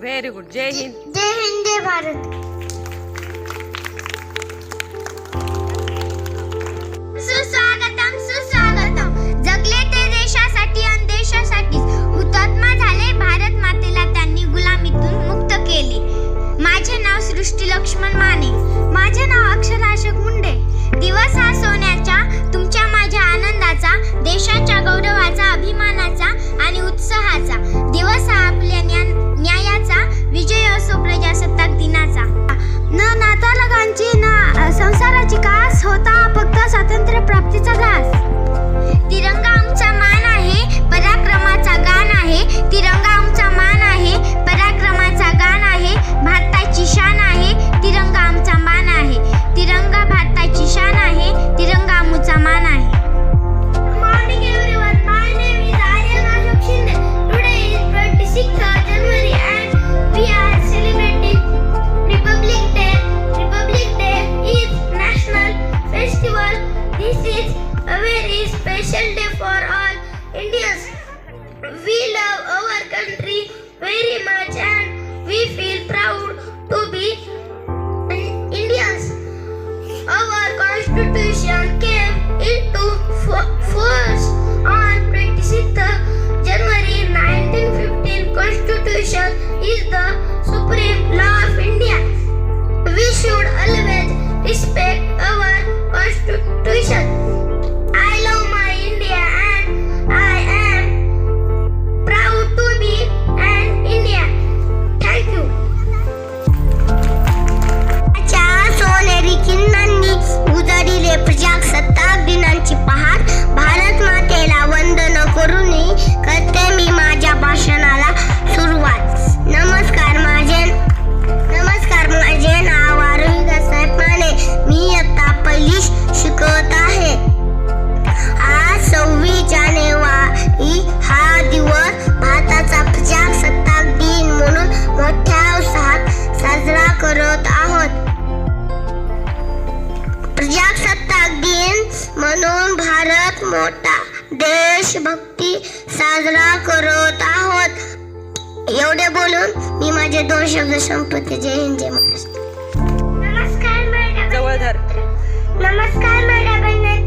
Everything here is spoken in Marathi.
व्हेरी गुड जय हिंद जय हिंद जय भारत. सुस्वागतम सुस्वागतम. जगले ते देशासाठी आणि देशासाठी. हुतात्मा झाले भारत मातेला त्यांनी गुलामीतून मुक्त केले. माझे नाव सृष्टी लक्ष्मण माने. माझे नाव अक्षराशक मुंडे दिवस हा प्राप्तीचा घास तिरंगा very much and we feel proud to be Cipahan मोठा. देशभक्ती साजरा करत आहोत. एवढे बोलून मी माझे दोन शब्द संपत जय हिंद जय महाराष्ट्र. नमस्कार नमस्कार मॅडम.